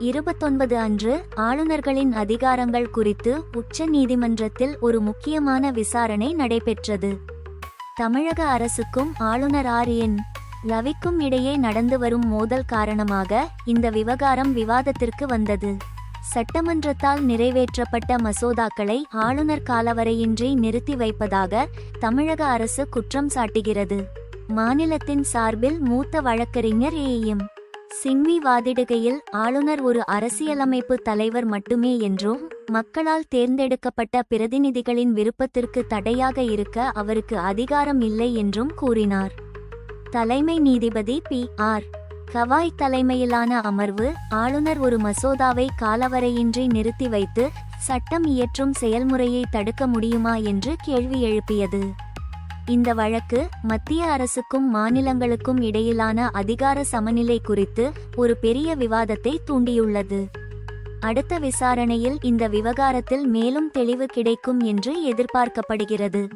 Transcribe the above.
இருபத்தொன்பது அன்று ஆளுநர்களின் அதிகாரங்கள் குறித்து உச்ச நீதிமன்றத்தில் ஒரு முக்கியமான விசாரணை நடைபெற்றது. தமிழக அரசுக்கும் ஆளுநர் ஆர் என் ரவிக்கும் இடையே நடந்து வரும் மோதல் காரணமாக இந்த விவகாரம் விவாதத்திற்கு வந்தது. சட்டமன்றத்தால் நிறைவேற்றப்பட்ட மசோதாக்களை ஆளுநர் காலவரையின்றி நிறுத்தி வைப்பதாக தமிழக அரசு குற்றம் சாட்டுகிறது. மாநிலத்தின் சார்பில் மூத்த வழக்கறிஞர் ஏஎம் சிங்வி வாதிடுகையில் ஆளுநர் ஒரு அரசியலமைப்பு தலைவர் மட்டுமே என்றும் மக்களால் தேர்ந்தெடுக்கப்பட்ட பிரதிநிதிகளின் விருப்பத்திற்கு தடையாக இருக்க அவருக்கு அதிகாரம் இல்லை என்றும் கூறினார். தலைமை நீதிபதி பி. ஆர். கவாய் தலைமையிலான அமர்வு ஆளுநர் ஒரு மசோதாவை காலவரையின்றி நிறுத்தி வைத்து சட்டம் இயற்றும் செயல்முறையை தடுக்க முடியுமா என்று கேள்வி எழுப்பியது. இந்த வழக்கு மத்திய அரசுக்கும் மாநிலங்களுக்கும் இடையிலான அதிகார சமநிலை குறித்து ஒரு பெரிய விவாதத்தை தூண்டியுள்ளது. அடுத்த விசாரணையில் இந்த விவகாரத்தில் மேலும் தெளிவு கிடைக்கும் என்று எதிர்பார்க்கப்படுகிறது.